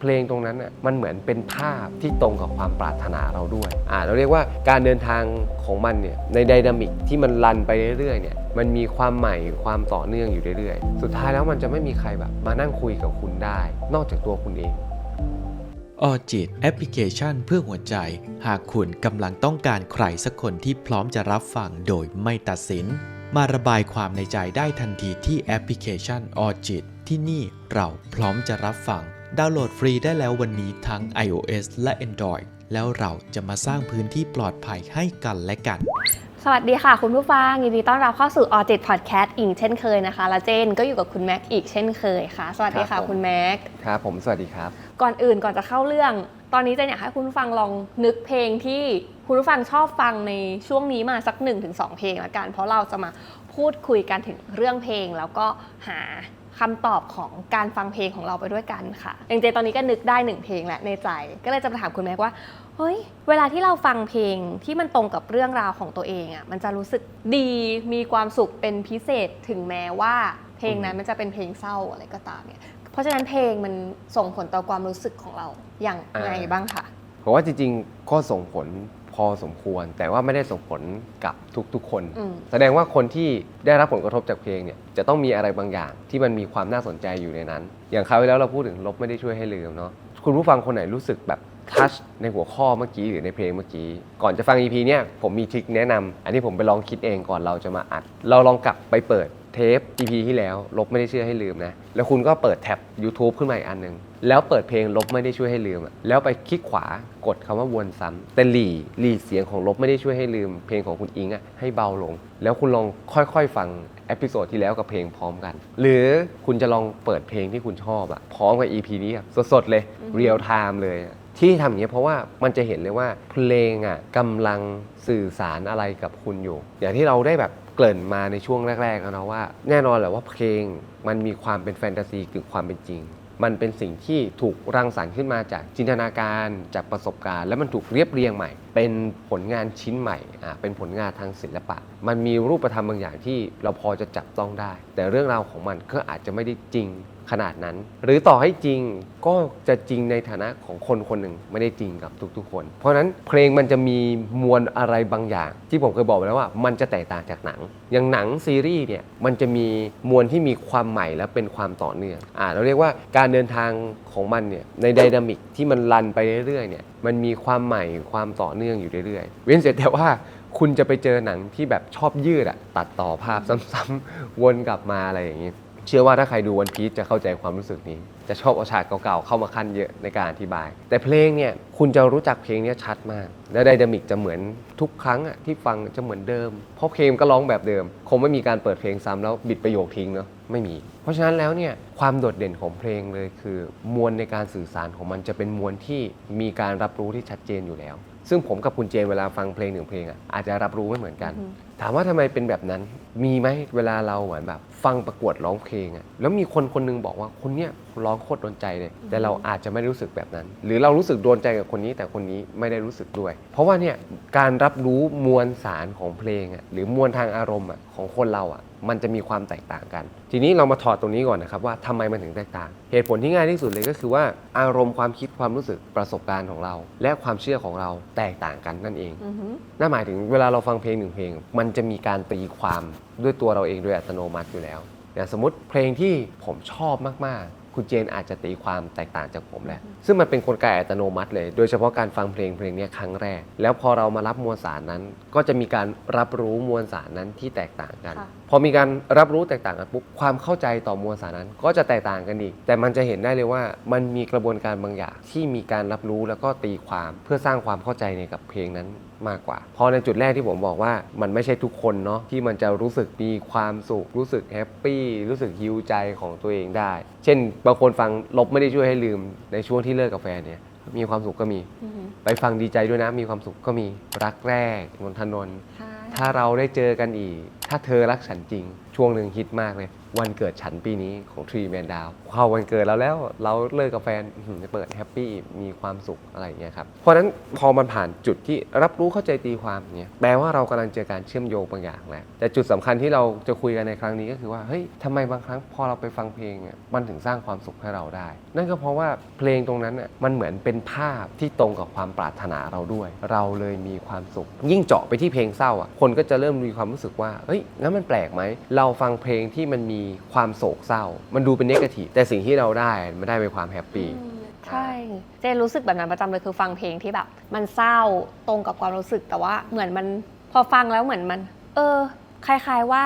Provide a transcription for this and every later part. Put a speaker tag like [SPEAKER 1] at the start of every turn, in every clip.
[SPEAKER 1] เพลงตรงนั้นอะมันเหมือนเป็นภาพที่ตรงกับความปรารถนาเราด้วยอ่าเราเรียกว่าการเดินทางของมันเนี่ยในไดนามิกที่มันรันไปเรื่อยๆเนี่ยมันมีความใหม่ความต่อเนื่องอยู่เรื่อยๆ สุดท้ายแล้วมันจะไม่มีใครแบบมานั่งคุยกับคุณได้ นอกจากตัวคุณเอง
[SPEAKER 2] ออจิตแอปพลิเคชันเพื่อหัวใจ หากคุณกำลังต้องการใครสักคนที่พร้อมจะรับฟังโดยไม่ตัดสิน มาระบายความในใจได้ทันทีที่แอปพลิเคชันออจิตที่นี่เราพร้อมจะรับฟัง ดาวน์โหลดฟรีได้แล้ววันนี้ทั้ง iOS และ Android แล้วเราจะมาสร้างพื้นที่ปลอดภัยให้กันและกัน
[SPEAKER 3] สวัสดีค่ะ คุณผู้ฟังยินดีต้อนรับเข้าสู่ a u d i t Podcast อีกเช่นเคยนะคะ และเจนก็อยู่กับคุณแม็กอีกเช่นเคยค่ะ สวัสดี
[SPEAKER 1] ครั
[SPEAKER 3] ค่ะ
[SPEAKER 1] บผม
[SPEAKER 3] คุณแม็ก
[SPEAKER 1] ครับผมสวัสดีครับ
[SPEAKER 3] ก่อนอื่นก่อนจะเข้าเรื่อง ตอนนี้เจนอยากให้คุณผู้ฟังลองนึกเพลงที่คุณผู้ฟังชอบฟังในช่วงนี้มาสัก 1-2 เพลงละกัน เพราะเราจะมาพูดคุยกันถึงเรื่องเพลง แล้วก็หา คำตอบของการฟังเพลงของเราไปด้วยกันค่ะอย่างเจนตอนนี้ก็นึกได้หนึ่งเพลงและในใจ ก็เลยจะมาถามคุณแม็กว่าเฮ้ยเวลาที่เราฟังเพลงที่มันตรงกับเรื่องราวของตัวเองอะ่ะมันจะรู้สึกดีมีความสุขเป็นพิเศษถึงแม้ว่าเพลงนั้นมันจะเป็นเพลงเศร้าอะไรก็ตามเนี่ยเพราะฉะนั้นเพลงมันส่งผลต่อความรู้สึกของเราอย่าง
[SPEAKER 1] อ่า
[SPEAKER 3] ไงบ้างคะ
[SPEAKER 1] ผมว่าจริงๆก็ส่งผล พอสมควร แต่ว่าไม่ได้ส่งผลกับทุกๆคน
[SPEAKER 3] อืม
[SPEAKER 1] แสดงว่าคนที่ได้รับผลกระทบจากเพลงเนี่ยจะต้องมีอะไรบางอย่างที่มันมีความน่าสนใจอยู่ในนั้น อย่างคราวที่แล้วเราพูดถึงลบไม่ได้ช่วยให้ลืมเนาะคุณผู้ฟังคนไหนรู้สึกแบบ ทัชในหัวข้อเมื่อกี้หรือในเพลงเมื่อกี้ ก่อนจะฟัง EP เนี่ยผมมีทริคแนะนำอันนี้ผมไปลองคิดเองก่อนเราจะมาอัด เราลองกลับไปเปิดเทป EP ที่แล้ว ลบไม่ได้ช่วยให้ลืมนะ แล้วคุณก็เปิดแท็บ YouTube ขึ้นมาอีกอันหนึ่งแล้วเปิดเพลงลบไม่ได้ช่วยให้ลืมอะแล้วไปคลิกขวากดคำว่าวนซ้ำแต่หลีหลีเสียงของลบไม่ได้ช่วยให้ลืม เพลงของคุณอิงอะให้เบาลง แล้วคุณลองค่อยๆฟัง เอพิโซดที่แล้วกับเพลงพร้อมกัน หรือคุณจะลองเปิดเพลงที่คุณชอบอะพร้อมกับ EP นี้อะสดๆเลยเรียลไทม์เลยอะ ที่ทำอย่างนี้ยเพราะว่ามันจะเห็นเลยว่าเพลงอะกำลังสื่อสารอะไรกับคุณอยู่ อย่างที่เราได้แบบเกริ่นมาในช่วงแรกๆแล้วนะว่า แน่นอนแหละว่าเพลงมันมีความเป็นแฟนตาซีกึ่งความเป็นจริง มันเป็นสิ่งที่ถูกรังสรรค์ขึ้นมาจากจินตนาการจากประสบการณ์ และมันถูกเรียบเรียงใหม่ เป็นผลงานชิ้นใหม่อ่าเป็นผลงานทางศิลปะ มันมีรูปธรรมบางอย่างที่เราพอจะจับต้องได้ แต่เรื่องราวของมันก็อาจจะไม่ได้จริง ขนาดนั้น หรือต่อให้จริงก็จะจริงในฐานะของคนคนหนึ่งไม่ได้จริงกับทุกๆ คน เพราะนั้นเพลงมันจะมีมวลอะไรบางอย่าง ที่ผมเคยบอกไปแล้วว่ามันจะแตกต่างจากหนัง อย่างหนังซีรีส์เนี่ยมันจะมีมวลที่มีความใหม่และเป็นความต่อเนื่องอ่าเราเรียกว่าการเดินทางของมันเนี่ยในไดนามิกที่มันรันไปเรื่อยๆเนี่ยมันมีความใหม่ความต่อเนื่องอยู่เรื่อยๆ เว้นเสียแต่ว่าคุณจะไปเจอหนังที่แบบชอบยืดอะตัดต่อภาพซ้ำๆวนกลับมาอะไรอย่างนี้ เชื่อว่าถ้าใครดูวันพีชจะเข้าใจความรู้สึกนี้ จะชอบเอาฉากเก่าๆเข้ามาขั้นเยอะในการอธิบาย แต่เพลงเนี่ยคุณจะรู้จักเพลงนี้ชัดมาก และไดนามิกจะเหมือนทุกครั้งอะที่ฟังจะเหมือนเดิม เพราะเพลงก็ร้องแบบเดิม คงไม่มีการเปิดเพลงซ้ำแล้วบิดประโยคทิ้งเนาะไม่มี เพราะฉะนั้นแล้วเนี่ยความโดดเด่นของเพลงเลยคือ มวลในการสื่อสารของมันจะเป็นมวลที่มีการรับรู้ที่ชัดเจนอยู่แล้ว ซึ่งผมกับคุณเจนเวลาฟังเพลงหนึ่งเพลงอะอาจจะรับรู้ไม่เหมือนกัน ถามว่าทำไมเป็นแบบนั้น มีไหมเวลาเราเหมือนแบบฟังประกวดร้องเพลงอะแล้วมีคนคนหนึงบอกว่าคนเนี้ยร้องโคตรโดนใจเลย แต่เราอาจจะไม่รู้สึกแบบนั้น หรือเรารู้สึกโดนใจกับคนนี้ แต่คนนี้ไม่ได้รู้สึกด้วย เพราะว่าเนี่ยการรับรู้มวลสารของเพลงอะหรือมวลทางอารมณ์อะของคนเราอะมันจะมีความแตกต่างกัน ทีนี้เรามาถอดตรงนี้ก่อนนะครับว่าทำไมมันถึงแตกต่าง เหตุผลที่ง่ายที่สุดเลยก็คือว่าอารมณ์ความคิดความรู้สึกประสบการณ์ของเรา และความเชื่อของเราแตกต่างกันนั่นเอง
[SPEAKER 3] อือหือ
[SPEAKER 1] นั่นหมายถึงเวลาเราฟังเพลงหนึ่งเพลง มันจะมีการตีความด้วยตัวเราเองโดยอัตโนมัติอยู่แล้วอย่างสมมติเพลงที่ผมชอบมากๆ คุณเจนอาจจะตีความแตกต่างจากผมแหละ ซึ่งมันเป็นกลไกอัตโนมัติเลย โดยเฉพาะการฟังเพลงเพลงนี้ครั้งแรก แล้วพอเรามารับมวลสารนั้น ก็จะมีการรับรู้มวลสารนั้นที่แตกต่างกัน
[SPEAKER 3] ค่ะ
[SPEAKER 1] พอมีการรับรู้แตกต่างกันปุ๊บความเข้าใจต่อมวลสารนั้น ก็จะแตกต่างกันอีก แต่มันจะเห็นได้เลยว่ามันมีกระบวนการบางอย่างที่มีการรับรู้แล้วก็ตีความเพื่อสร้างความเข้าใจในกับเพลงนั้นมากกว่า พอในจุดแรกที่ผมบอกว่ามันไม่ใช่ทุกคนเนาะที่มันจะรู้สึกมีความสุข รู้สึกแฮปปี้รู้สึกฮิวใจของตัวเองได้ เช่นบางคนฟังลบไม่ได้ช่วยให้ลืมในช่วงที่เลิกกับแฟนเนี่ยมีความสุขก็มี
[SPEAKER 3] อือหือ
[SPEAKER 1] ไปฟังดีใจด้วยนะ มีความสุขก็มีรักแรกนนทนนท์
[SPEAKER 3] ใช่
[SPEAKER 1] ถ้าเราได้เจอกันอีก ถ้าเธอรักฉันจริง ช่วงหนึ่งฮิตมากเลย วันเกิดฉันปีนี้ของทรีแมนดาวพอวันเกิดเราแล้วเราเลิกกับแฟนจะเปิดแฮปปี้มีความสุขอะไรอย่างเงี้ยครับเพราะฉะนั้นพอมันผ่านจุดที่รับรู้เข้าใจตีความเนี่ยแปลว่าเรากำลังเจอการเชื่อมโยงบางอย่างแล้วแต่จุดสำคัญที่เราจะคุยกันในครั้งนี้ก็คือว่าเฮ้ยทำไมบางครั้งพอเราไปฟังเพลงอะมันถึงสร้างความสุขให้เราได้ นั่นก็เพราะว่าเพลงตรงนั้นอะมันเหมือนเป็นภาพที่ตรงกับความปรารถนาเราด้วย เราเลยมีความสุข ยิ่งเจาะไปที่เพลงเศร้าอะคนก็จะเริ่มมีความรู้สึกว่าเฮ้ยงั้นมันแปลกไหมเราฟังเพลงที่มันมีความโศกเศร้า มันดูเป็นเนกาทีฟแต่สิ่งที่เราได้มันได้เป็นความแฮปปี้
[SPEAKER 3] ใช่ เจนรู้สึกแบบนั้นประจำเลยคือฟังเพลงที่แบบ มันเศร้าตรงกับความรู้สึกแต่ว่าเหมือนมันพอฟังแล้วเหมือนมัน เออ คล้ายๆว่า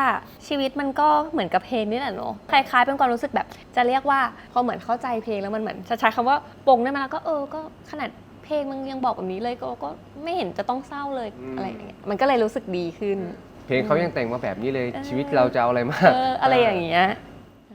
[SPEAKER 3] ชีวิตมันก็เหมือนกับเพลงนี่แหละเนาะคล้ายๆเป็นความรู้สึกแบบ จะเรียกว่าพอเหมือนเข้าใจเพลงแล้วมันเหมือนจะใช้คำว่าปลงได้ไหมแล้วก็เออก็ขนาดเพลงมันยังบอกแบบนี้เลยก็ก็ไม่เห็นจะต้องเศร้าเลย
[SPEAKER 1] อืม
[SPEAKER 3] อะไรอย่างเงี้ยมันก็เลยรู้สึกดีขึ้น
[SPEAKER 1] เพลงเขายังแต่งมาแบบนี้เลย
[SPEAKER 3] เออ
[SPEAKER 1] ชีวิตเราจะเอาอะไรมาก
[SPEAKER 3] เอออะไรอย่างเงี้ย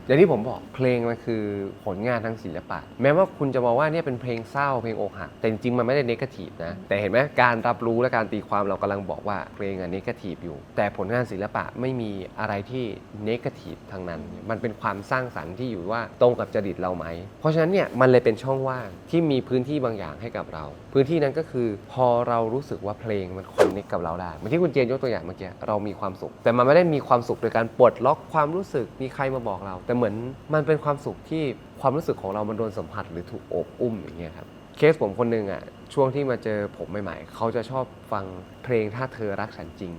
[SPEAKER 1] อย่างที่ผมบอกเพลงมันคือผลงานทางศิลปะ แม้ว่าคุณจะมองว่าเนี่ยเป็นเพลงเศร้าเพลงอกหักแต่จริงๆมันไม่ได้เนกาทีฟนะแต่เห็นไหมการรับรู้และการตีความเรากำลังบอกว่าเพลงอะเนกาทีฟอยู่ แต่ผลงานศิลปะไม่มีอะไรที่เนกาทีฟทางนั้น มันเป็นความสร้างสรรค์ที่อยู่ว่าตรงกับจริตเราไหม เพราะฉะนั้นเนี่ยมันเลยเป็นช่องว่างที่มีพื้นที่บางอย่างให้กับเรา พื้นที่นั้นก็คือพอเรารู้สึกว่าเพลงมันคอนเนคกับเราได้เหมือนที่คุณเจนยกตัวอย่างเมื่อกี้เรามีความสุข แต่มันไม่ได้มีความสุขโดยการปลดล็อกความรู้สึกมีใครมาบอกเราแต่เหมือนมันเป็นความสุขที่ความรู้สึกของเรามันโดนสัมผัสหรือถูกโอบอุ้มอย่างเงี้ยครับเคสผมคนหนึ่งอะช่วงที่มาเจอผมใหม่ๆ เขาจะชอบฟังเพลงถ้าเธอรักฉันจริง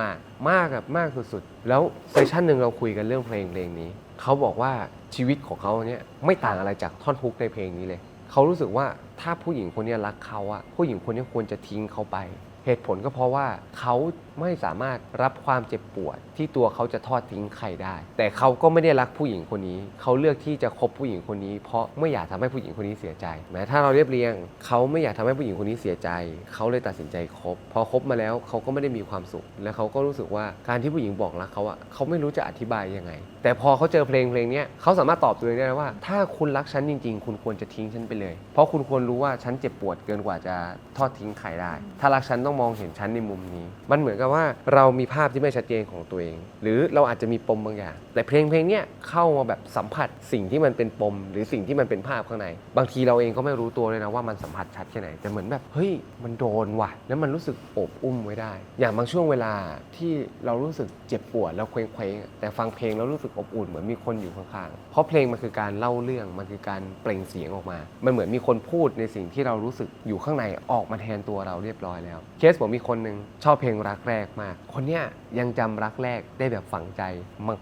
[SPEAKER 1] มากๆ มากแบบมากสุดๆ แล้วเซสชั่นหนึ่งเราคุยกันเรื่องเพลงเพลงนี้ เขาบอกว่าชีวิตของเขาเนี่ยไม่ต่างอะไรจากท่อนฮุกในเพลงนี้เลย เขารู้สึกว่าถ้าผู้หญิงคนนี้รักเขาอะผู้หญิงคนนี้ควรจะทิ้งเขาไป เหตุผลก็เพราะว่าเขาไม่สามารถรับความเจ็บปวด ที่ตัวเขาจะทอดทิ้งใครได้ แต่เขาก็ไม่ได้รักผู้หญิงคนนี้ เขาเลือกที่จะคบผู้หญิงคนนี้ เพราะไม่อยากทำให้ผู้หญิงคนนี้เสียใจแม้ถ้าเราเรียบเรียง เขาไม่อยากทำให้ผู้หญิงคนนี้เสียใจ เขาเลยตัดสินใจคบพอคบมาแล้วเขาก็ไม่ได้มีความสุข และเขาก็รู้สึกว่าการที่ผู้หญิงบอกรักเขาอะเขาไม่รู้จะอธิบายยังไง แต่พอเขาเจอเพลงเพลงนี้เขาสามารถตอบตัวเองได้ว่า ถ้าคุณรักฉันจริง ๆ คุณควรจะทิ้งฉันไปเลย เพราะคุณควรรู้ว่าฉันเจ็บปวดเกินกว่าจะทอดทิ้งใครได้ ถ้ารักฉันต้องมองเห็นฉันในมุมนี้ มันเหมือนกับว่าเรามีภาพที่ไม่ชัดเจนของตัวเอง หรือเราอาจจะมีปมบางอย่าง แต่เพลงเพลงเนี้ยเข้ามาแบบสัมผัสสิ่งที่มันเป็นปม หรือสิ่งที่มันเป็นภาพข้างใน บางทีเราเองก็ไม่รู้ตัวเลยนะว่ามันสัมผัสชัดแค่ไหนแต่เหมือนแบบเฮ้ยมันโดนว่ะ แล้วมันรู้สึกโอบอุ้มไว้ได้ อย่างบางช่วงเวลาที่เรารู้สึกเจ็บปวดแล้วเคว้งๆอะแต่ฟังเพลงแล้วรู้สึกอบอุ่นเหมือนมีคนอยู่ข้างๆเพราะเพลงมันคือการเล่าเรื่องมันคือการเปล่งเสียงออกมา มันเหมือนมีคนพูดในสิ่งที่เรารู้สึกอยู่ข้างในออกมาแทนตัวเราเรียบร้อยแล้วเคสผมมีคนหนึ่งชอบเพลงรักแรกมาก คนเนี้ยยังจำรักแรกได้แบบฝังใจ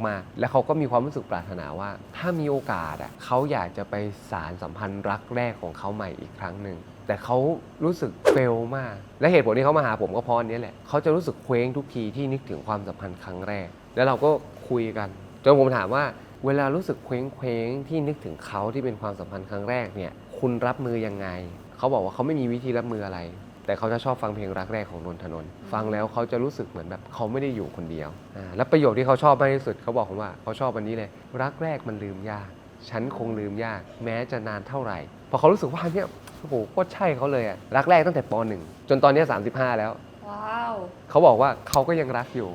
[SPEAKER 1] มากๆ และเขาก็มีความรู้สึกปรารถนาว่า ถ้ามีโอกาสอะเขาอยากจะไปสารสัมพันธ์รักแรกของเขาใหม่อีกครั้งหนึ่งแต่เขารู้สึกเฟลมาก และเหตุผลที่เขามาหาผมก็เพราะนี้แหละเขาจะรู้สึกเคว้งทุกทีที่นึกถึงความสัมพันธ์ครั้งแรก แล้วเราก็คุยกันจนผมถามว่าเวลารู้สึกเคว้งเคว้งที่นึกถึงเขาที่เป็นความสัมพันธ์ครั้งแรกเนี่ย คุณรับมือยังไง เขาบอกว่าเขาไม่มีวิธีรับมืออะไร แต่เขาจะชอบฟังเพลงรักแรกของนนทนนท์ฟังแล้วเขาจะรู้สึกเหมือนแบบเขาไม่ได้อยู่คนเดียวอ่าและประโยคที่เขาชอบมากที่สุดเขาบอกผมว่าเขาชอบอันนี้เลย รักแรกมันลืมยาก ฉันคงลืมยาก แม้จะนานเท่าไหร่พอเขารู้สึกว่าเนี่ยโอ้โหโคตรใช่เขาเลยอะรักแรกตั้งแต่ปหนึ่งจนตอนเนี้ย35 แล้ว
[SPEAKER 3] ว้าว
[SPEAKER 1] เขาบอกว่าเขาก็ยังรักอยู่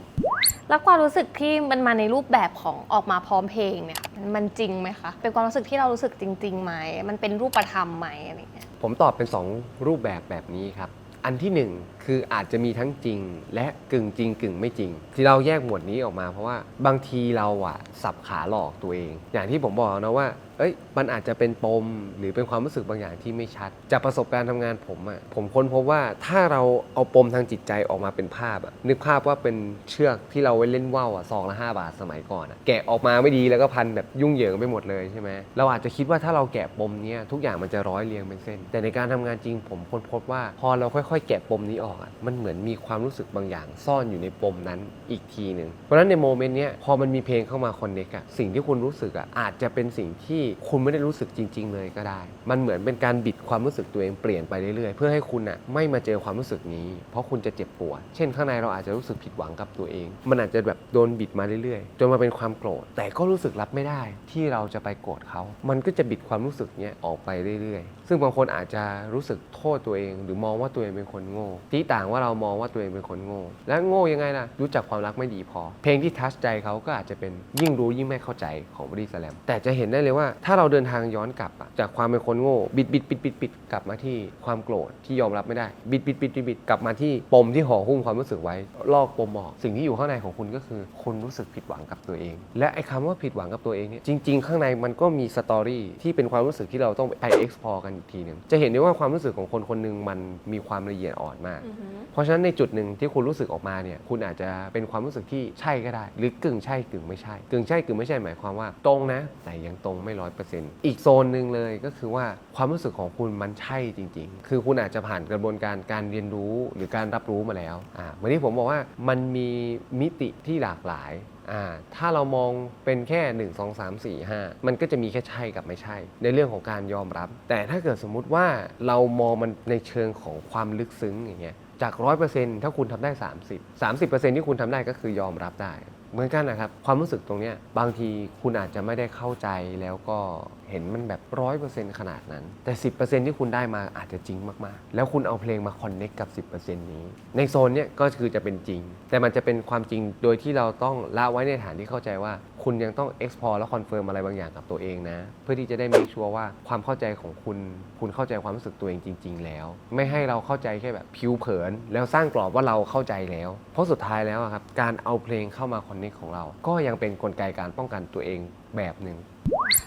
[SPEAKER 3] แล้วความรู้สึกที่มันมาในรูปแบบของออกมาพร้อมเพลงเนี่ยมันจริงไหมคะ เป็นความรู้สึกที่เรารู้สึกจริงๆไหมมันเป็นรูปธรรมไหมอะไรอย่างเงี้ย
[SPEAKER 1] ผมตอบเป็น 2 รูปแบบแบบนี้ครับ อันที่หนึ่ง คืออาจจะมีทั้งจริง และกึ่งจริงกึ่งไม่จริง ที่เราแยกหมวดนี้ออกมาเพราะว่าบางทีเราอะสับขาหลอกตัวเอง อย่างที่ผมบอกนะว่าเอ้ยมันอาจจะเป็นปมหรือเป็นความรู้สึกบางอย่างที่ไม่ชัด จากประสบการณ์ทำงานผมอะผมค้นพบว่าถ้าเราเอาปมทางจิตใจออกมาเป็นภาพอะนึกภาพว่าเป็นเชือกที่เราไว้เล่นว่าวอะซองละ5บาทสมัยก่อนอะแกะออกมาไม่ดีแล้วก็พันแบบยุ่งเหยิงไปหมดเลยใช่ไหมเราอาจจะคิดว่าถ้าเราแกะปมเนี้ยทุกอย่างมันจะร้อยเรียงเป็นเส้น แต่ในการทำงานจริงผมค้นพบว่า พอเราค่อย ๆ แกะปมนี้ออกอะมันเหมือนมีความรู้สึกบางอย่าง ซ่อนอยู่ในปมนั้นอีกทีหนึ่งเพราะฉะนั้นในโมเมนต์เนี้ยพอมันมีเพลงเข้ามาคอนเนคอะสิ่งที่คุณรู้สึกอะอาจจะเป็นสิ่งที่คุณไม่ได้รู้สึกจริง ๆ เลยก็ได้ มันเหมือนเป็นการบิดความรู้สึกตัวเองเปลี่ยนไปเรื่อยๆ เพื่อให้คุณอะไม่มาเจอความรู้สึกนี้ เพราะคุณจะเจ็บปวด เช่น ข้างในเราอาจจะรู้สึกผิดหวังกับตัวเอง มันอาจจะแบบโดนบิดมาเรื่อยๆ จนมาเป็นความโกรธ แต่ก็รู้สึกรับไม่ได้ ที่เราจะไปโกรธเขา มันก็จะบิดความรู้สึกเนี้ยออกไปเรื่อยๆ ซึ่งบางคนอาจจะรู้สึกโทษตัวเอง หรือมองว่าตัวเองเป็นคนโง่ที่ต่างว่าเรามองว่าตัวเองเป็นคนโง่ และโง่ยังไงล่ะ รู้จักความรักไม่ดีพอ เพลงที่ทัชใจเขาก็อาจจะเป็นยิ่งรู้ยิ่งไม่เข้าใจของบอดี้สแลม แต่จะเห็นได้เลยว่าถ้าเราเดินทางย้อนกลับจากความเป็นคนโง่ บิดบิดบิดบิดบิดกลับมาที่ความโกรธที่ยอมรับไม่ได้ บิดบิดบิดบิดกลับมาที่ปมที่ห่อหุ้มความรู้สึกไว้ ลอกปมออก สิ่งที่อยู่ข้างในของคุณก็คือคุณรู้สึกผิดหวังกับตัวเอง และไอ้คำว่าผิดหวังกับตัวเองเนี่ยจริง ๆ ข้างในมันก็มีสตอรี่ที่เป็นความรู้สึกที่เราต้องไป explore กันอีกทีหนึ่งจะเห็นได้ว่าความรู้สึกของคนคนหนึ่งมันมีความละเอียดอ่อนมากเพราะฉะนั้นในจุดหนึ่งที่คุณรู้สึกออกมาเนี่ยคุณอาจจะเป็นความรู้สึกที่ใช่ก็ได้ หรือกึ่งใช่กึ่งไม่ใช่ กึ่งใช่กึ่งไม่ใช่หมายความว่าตรงนะ แต่ยังตรงไม่ร้อยเปอร์เซ็นต์อีกโซนหนึ่งเลยก็คือว่าความรู้สึกของคุณมันใช่จริง ๆ คือคุณอาจจะผ่านกระบวนการการเรียนรู้หรือการรับรู้มาแล้วอ่าเหมือนที่ผมบอกว่ามันมีมิติที่หลากหลาย ถ้าเรามองเป็นแค่ 1 2 3 4 5 มันก็จะมีแค่ใช่กับไม่ใช่ ในเรื่องของการยอมรับ แต่ถ้าเกิดสมมุติว่าเรามองมันในเชิงของความลึกซึ้งอย่างเงี้ยจาก 100%ถ้าคุณทำได้ 30 30%ที่คุณทำได้ก็คือยอมรับได้ เหมือนกันนะครับ ความรู้สึกตรงเนี้ยบางทีคุณอาจจะไม่ได้เข้าใจแล้วก็เห็นมันแบบ100%ขนาดนั้น แต่ 10%ที่คุณได้มาอาจจะจริงมากๆ แล้วคุณเอาเพลงมาคอนเน็กกับ 10%นี้ ในโซนเนี้ยก็คือจะเป็นจริง แต่มันจะเป็นความจริงโดยที่เราต้องละไว้ในฐานที่เข้าใจว่า คุณยังต้อง explore และ confirm อะไรบางอย่างกับตัวเองนะ เพื่อที่จะได้ make sure ว่าความเข้าใจของคุณ คุณเข้าใจความรู้สึกตัวเองจริง ๆ แล้ว ไม่ให้เราเข้าใจแค่แบบผิวเผิน แล้วสร้างกรอบว่าเราเข้าใจแล้ว เพราะสุดท้ายแล้วครับการเอาเพลงเข้ามา connect ของเรา ก็ยังเป็นกลไกการป้องกันตัวเองแบบหนึ่ง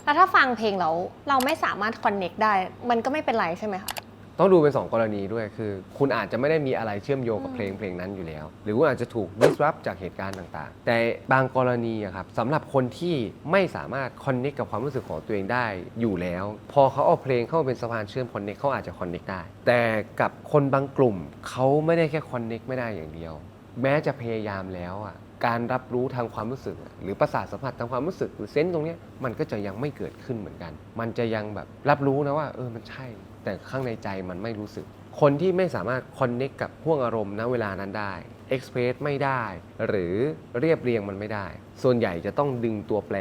[SPEAKER 3] แล้วถ้าฟังเพลงแล้วเราไม่สามารถคอนเน็กได้ มันก็ไม่เป็นไรใช่ไหมคะ
[SPEAKER 1] ต้องดูเป็น 2 กรณีด้วยคือ คุณอาจจะไม่ได้มีอะไรเชื่อมโยงกับเพลงเพลงนั้นอยู่แล้ว หรือว่าอาจจะถูก disrupt จากเหตุการณ์ต่างๆ แต่บางกรณีอะครับสำหรับคนที่ไม่สามารถ connect กับความรู้สึกของตัวเองได้อยู่แล้ว พอเขาเอาเพลงเข้ามาเป็นสะพานเชื่อม connect เขาอาจจะ connect ได้ แต่กับคนบางกลุ่มเขาไม่ได้แค่ connect ไม่ได้อย่างเดียว แม้จะพยายามแล้วอะการรับรู้ทางความรู้สึกอะหรือประสาทสัมผัสทางความรู้สึกหรือเซนส์ตรงเนี้ยมันก็จะยังไม่เกิดขึ้นเหมือนกัน มันจะยังแบบรับรู้นะว่า เออมันใช่ แต่ข้างในใจมันไม่รู้สึก คนที่ไม่สามารถคอนเน็กกับห่วงอารมณ์ณเวลานั้นได้เอ็กเพรสไม่ได้ หรือเรียบเรียงมันไม่ได้ ส่วนใหญ่จะต้องดึงตัวแปร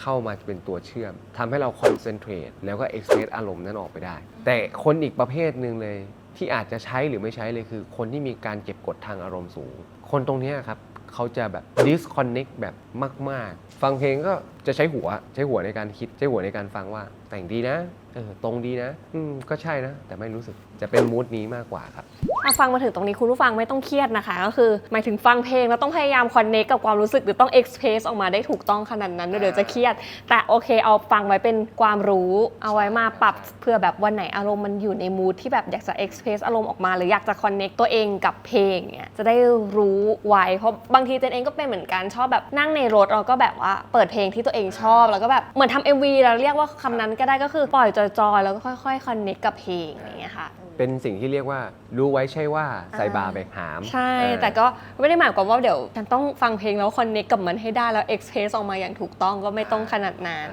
[SPEAKER 1] เข้ามาเป็นตัวเชื่อมทำให้เราคอนเซนเทรตแล้วก็เอ็กเพรสอารมณ์นั้นออกไปได้ แต่คนอีกประเภทหนึ่งเลยที่อาจจะใช้หรือไม่ใช้เลยคือ คนที่มีการเก็บกดทางอารมณ์สูง คนตรงนี้ครับเขาจะแบบ disconnect แบบมาก ๆ ฟังเพลงก็จะใช้หัว ใช้หัวในการคิด ใช้หัวในการฟังว่า แต่งดีนะ เออตรงดีนะ อืมก็ใช่นะ แต่ไม่รู้สึกจะเป็นมูดนี้มากกว่าครับ
[SPEAKER 3] อะฟังมาถึงตรงนี้คุณผู้ฟังไม่ต้องเครียดนะคะ ก็คือหมายถึงฟังเพลงแล้วต้องพยายามคอนเนคกับความรู้สึกหรือต้องเอ็กเพรสออกมาได้ถูกต้องขนาดนั้นเดี๋ยวจะเครียด แต่โอเคเอาฟังไว้เป็นความรู้เอาไว้มาปรับเพื่อแบบวันไหนอารมณ์มันอยู่ในมูดที่แบบอยากจะเอ็กเพรสอารมณ์ออกมาหรืออยากจะคอนเนคตัวเองกับเพลงเนี่ยจะได้รู้ไว้เพราะบางทีเจนเองก็เป็นเหมือนกันชอบแบบนั่งในรถเราก็แบบว่าเปิดเพลงที่ตัวเองชอบแล้วก็แบบเหมือนทำ MV เราเรียกว่าคำนั้นก็ได้ก็คือปล่อยจอยๆแล้วก็ค่อยๆคอนเนคกับเพลงอย่างเงี้ยค่ะ
[SPEAKER 1] เป็นสิ่งที่เรียกว่ารู้ไว้ใช่ว่าใส่บาแบกหาม
[SPEAKER 3] ใช่
[SPEAKER 1] เออ
[SPEAKER 3] แต่ก็ไม่ได้หมายความว่าเดี๋ยวฉันต้องฟังเพลงแล้วคอนเนคกับมันให้ได้แล้วเอ็กเพรสออกมาอย่างถูกต้องก็ไม่ต้องขนาดนั้น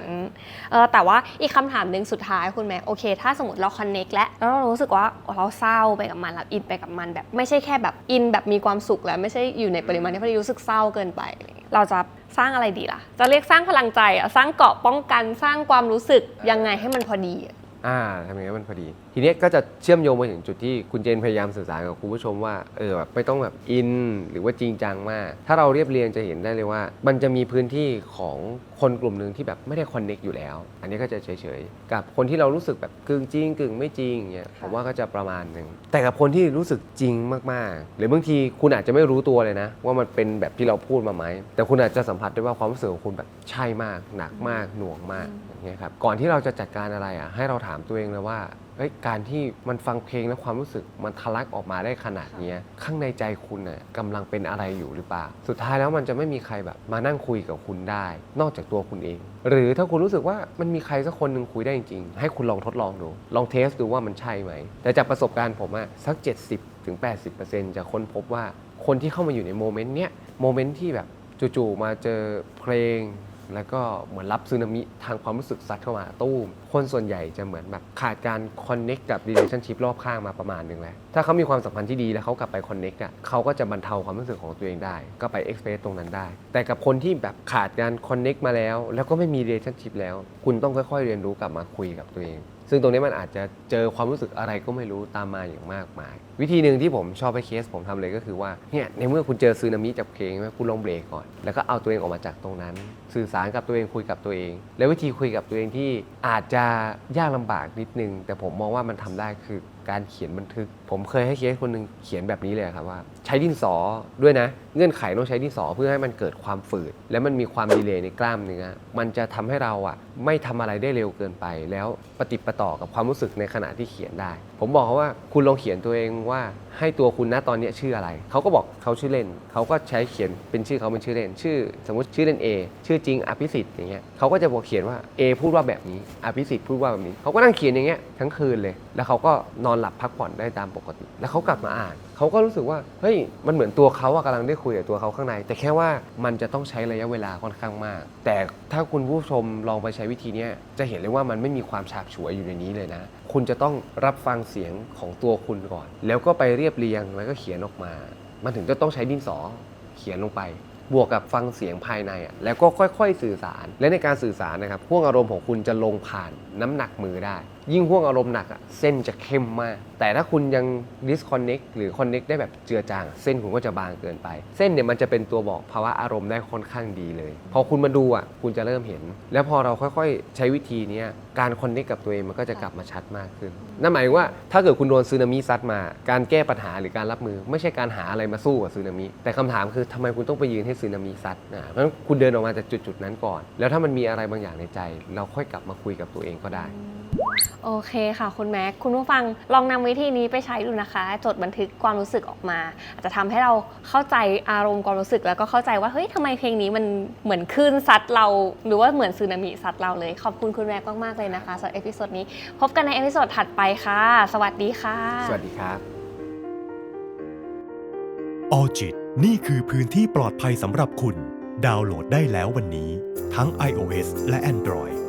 [SPEAKER 3] เออแต่ว่าอีกคำถามหนึ่งสุดท้ายคุณแม่โอเค ถ้าสมมติเราคอนเนคแล้วแล้วเรารู้สึกว่าเราเศร้าไปกับมันเราอินไปกับมันแบบ ไม่ใช่แค่แบบอินแบบมีความสุขแล้วไม่ใช่อยู่ในปริมาณที่พอดีรู้สึกเศร้าเกินไปอะไรอย่างเงี้ยเราจะสร้างอะไรดีล่ะ จะเรียกสร้างพลังใจอะสร้างเกราะป้องกันสร้างความรู้สึกยังไงให้มันพอดีอะ
[SPEAKER 1] อ่าทำยังไงให้มันพอดี ทีเนี้ยก็จะเชื่อมโยงไปถึงจุดที่คุณเจนพยายามสื่อสารกับคุณผู้ชมว่าเออแบบไม่ต้องแบบอินหรือว่าจริงจังมาก ถ้าเราเรียบเรียงจะเห็นได้เลยว่า มันจะมีพื้นที่ของคนกลุ่มหนึ่งที่แบบไม่ได้คอนเน็กอยู่แล้ว อันนี้ก็จะเฉยๆ กับคนที่เรารู้สึกแบบกึ่งจริงกึ่งไม่จริงเงี้ยผมว่าก็จะประมาณหนึ่งแต่กับคนที่รู้สึกจริงมากๆ หรือบางทีคุณอาจจะไม่รู้ตัวเลยนะ ว่ามันเป็นแบบที่เราพูดมาไหมแต่คุณอาจจะสัมผัสได้ว่าความรู้สึกของคุณแบบใช่มากหนักมากหน่วงมากอย่าง เงี้ยครับก่อนที่เราจะจัดการอะไรอะให้เราถามตัวเองเลยว่าเฮ้ยการที่มันฟังเพลงแล้วความรู้สึกมันทะลักออกมาได้ขนาดเนี้ยข้างในใจคุณน่ะกำลังเป็นอะไรอยู่หรือเปล่า สุดท้ายแล้วมันจะไม่มีใครแบบมานั่งคุยกับคุณได้ นอกจากตัวคุณเอง หรือถ้าคุณรู้สึกว่ามันมีใครสักคนหนึ่งคุยได้จริงๆ ให้คุณลองทดลองดู ลองเทสดูว่ามันใช่ไหม แต่จากประสบการณ์ผมอะสัก 70ถึง80%จะค้นพบว่าคนที่เข้ามาอยู่ในโมเมนต์เนี้ยโมเมนต์ที่แบบจู่ๆมาเจอเพลง แล้วก็เหมือนรับซึนามิทางความรู้สึกซัดเข้ามาตู้ม คนส่วนใหญ่จะเหมือนแบบขาดการคอนเน็กกับ relationship รอบข้างมาประมาณหนึ่งแล้ว ถ้าเขามีความสัมพันธ์ที่ดีแล้วเขากลับไปคอนเน็กอะเขาก็จะบรรเทาความรู้สึกของตัวเองได้ ก็ไปเอ็กซ์เพรสตรงนั้นได้ แต่กับคนที่แบบขาดการคอนเน็กมาแล้ว แล้วก็ไม่มี relationship แล้ว คุณต้องค่อยๆเรียนรู้กลับมาคุยกับตัวเอง ซึ่งซึ่งตรงนี้มันอาจจะเจอความรู้สึกอะไรก็ไม่รู้ตามมาอย่างมากมาย วิธีหนึ่งที่ผมชอบให้เคสผมทำเลยก็คือว่าเนี่ยในเมื่อคุณเจอซึนามิจากเพลงใช่ไหมคุณลองเบรกก่อน แล้วก็เอาตัวเองออกมาจากตรงนั้น สื่อสารกับตัวเองคุยกับตัวเอง แล้ววิธีคุยกับตัวเองที่อาจจะยากลำบากนิดนึง แต่ผมมองว่ามันทำได้คือ การเขียนบันทึก ผมเคยให้เคสคนหนึ่งเขียนแบบนี้เลยครับว่า ใช้ดินสอด้วยนะ เงื่อนไขต้องใช้ดินสอเพื่อให้มันเกิดความฝืด และมันมีความดีเลย์ในกล้ามเนื้อมันจะทำให้เราอะไม่ทำอะไรได้เร็วเกินไป แล้วปฏิประต่อกับความรู้สึกในขณะที่เขียนได้ ผมบอกเขาว่าคุณลองเขียนตัวเองว่าให้ตัวคุณณตอนนี้ชื่ออะไร เขาก็บอกเขาชื่อเล่น เขาก็ใช้เขียนเป็นชื่อเขาเป็นชื่อเล่น ชื่อ สมมติชื่อเล่น A ชื่อจริงอภิสิทธิ์อย่างเงี้ยเขาก็จะบอกเขียนว่า A พูดว่าแบบนี้อภิสิทธิ์พูดว่าแบบนี้เขาก็นั่งเขียนอย่างเงี้ยทั้งคืนเลย แล้วเขาก็นอนหลับพักผ่อนได้ตามปกติ แล้วเขากลับมาอ่านเขาก็รู้สึกว่าเฮ้ยมันเหมือนตัวเขาอะกำลังได้คุยกับตัวเขาข้างใน แต่แค่ว่ามันจะต้องใช้ระยะเวลาค่อนข้างมาก แต่ถ้าคุณผู้ชมลองไปใช้วิธีนี้จะเห็นเลยว่ามันไม่มีความฉาบฉวยอยู่ในนี้เลยนะ คุณจะต้องรับฟังเสียงของตัวคุณก่อน แล้วก็ไปเรียบเรียงแล้วก็เขียนออกมา มันถึงจะต้องใช้ดินสอเขียนลงไป บวกกับฟังเสียงภายในอะแล้วก็ค่อยๆ สื่อสาร และในการสื่อสารนะครับพ่วงอารมณ์ของคุณจะลงผ่านน้ำหนักมือได้ ยิ่งห่วงอารมณ์หนักอะเส้นจะเข้มมาก แต่ถ้าคุณยัง disconnect หรือ connect ได้แบบเจือจาง เส้นคุณก็จะบางเกินไป เส้นเนี่ยมันจะเป็นตัวบอกภาวะอารมณ์ได้ค่อนข้างดีเลย พอคุณมาดูอะคุณจะเริ่มเห็น แล้วพอเราค่อยๆ ใช้วิธีนี้การ connect กับตัวเองมันก็จะกลับมาชัดมากขึ้น นั่นหมายว่าถ้าเกิดคุณโดนซึนามิซัดมา การแก้ปัญหาหรือการรับมือ ไม่ใช่การหาอะไรมาสู้กับซึนามิแต่คำถามคือทำไมคุณต้องไปยืนให้ซึนามิซัดนะเพราะฉะนั้นคุณเดินออกมาจากจุดๆนั้นก่อน แล้วถ้ามันมีอะไรบางอย่างในใจ เราค่อยกลับมาคุยกับตัวเองก็ได้
[SPEAKER 3] โอเคค่ะคุณแม็กคุณผู้ฟังลองนำวิธีนี้ไปใช้ดูนะคะ จดบันทึกความรู้สึกออกมา อาจจะทำให้เราเข้าใจอารมณ์ความรู้สึกแล้วก็เข้าใจว่าเฮ้ยทำไมเพลงนี้มันเหมือนคลื่นซัดเรา หรือว่าเหมือนสึนามิซัดเราเลย ขอบคุณคุณแม็กมากๆเลยนะคะสำหรับเอพิโซดนี้ พบกันในเอพิโซดถัดไปค่ะ สวัสดีค่ะ
[SPEAKER 1] สวัสดีครับ
[SPEAKER 4] ออจิตนี่คือพื้นที่ปลอดภัยสำหรับคุณ ดาวน์โหลดได้แล้ววันนี้ ทั้ง iOS และ Android